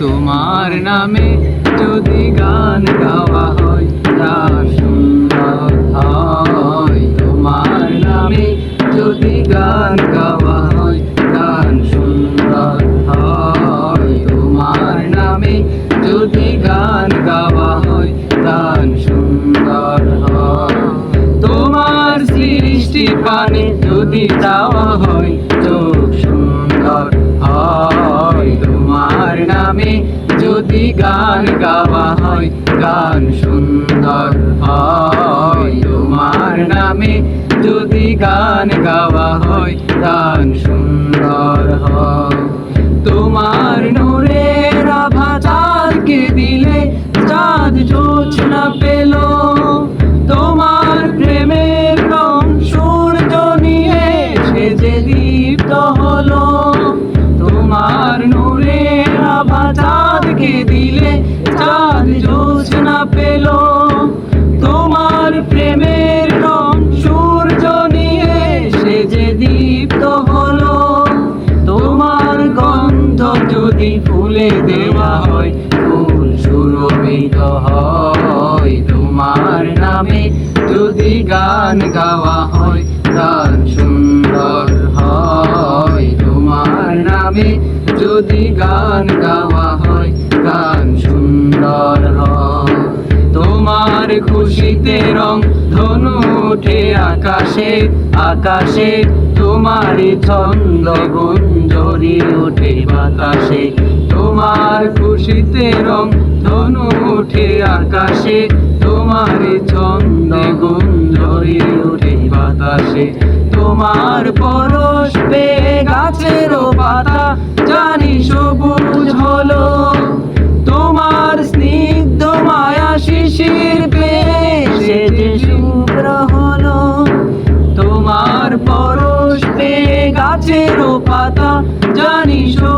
তোমার নামে যদি গান গাওয়া হয়, তা সুন্দর হয়। তোমার নামে যদি গান গাওয়া হয় গান সুন্দর হয়। তোমার নামে যদি গান গাওয়া হয় গান সুন্দর হয়। তোমার সৃষ্টি পানে যদি চাওয়া হয় গান গাওয়া হয়, গান সুন্দর হয়। তোমার নামে যদি গান গাওয়া হয়, গান সুন্দর হয়। তোমার নূরের আভা চাঁদকে দিলে চাঁদ জোছনা পেল। তোমার প্রেমের রং সূর্য নিয়ে সে যে দীপ্ত হলো। তোমার নূরের আভা চাঁদকে দিলে দেওয়া হয়, ফুল সুরভিত হয়। তোমার নামে যদি গান গাওয়া হয়, গান সুন্দর হয়। তোমার নামে যদি গান গাওয়া হয়, গান সুন্দর হয়। তোমার খুশিতে রং ধনু ওঠে আকাশে আকাশে তোমারই ছন্দ গুঞ্জরি ওঠে বাতাসে। তোমার খুশিতে রং, ধনু ওঠে আকাশে, তোমারই ছন্দ গুঞ্জরি ওঠে বাতাসে। তোমার পরশ পেয়ে গাছেরও পাতা, জানি সবুজ হলো। তোমার স্নিগ্ধ মায়া শিশির পেয়ে শুভ্র হলো। তোমার পরশ পেয়ে গাছেরও পাতা, জানি সবুজ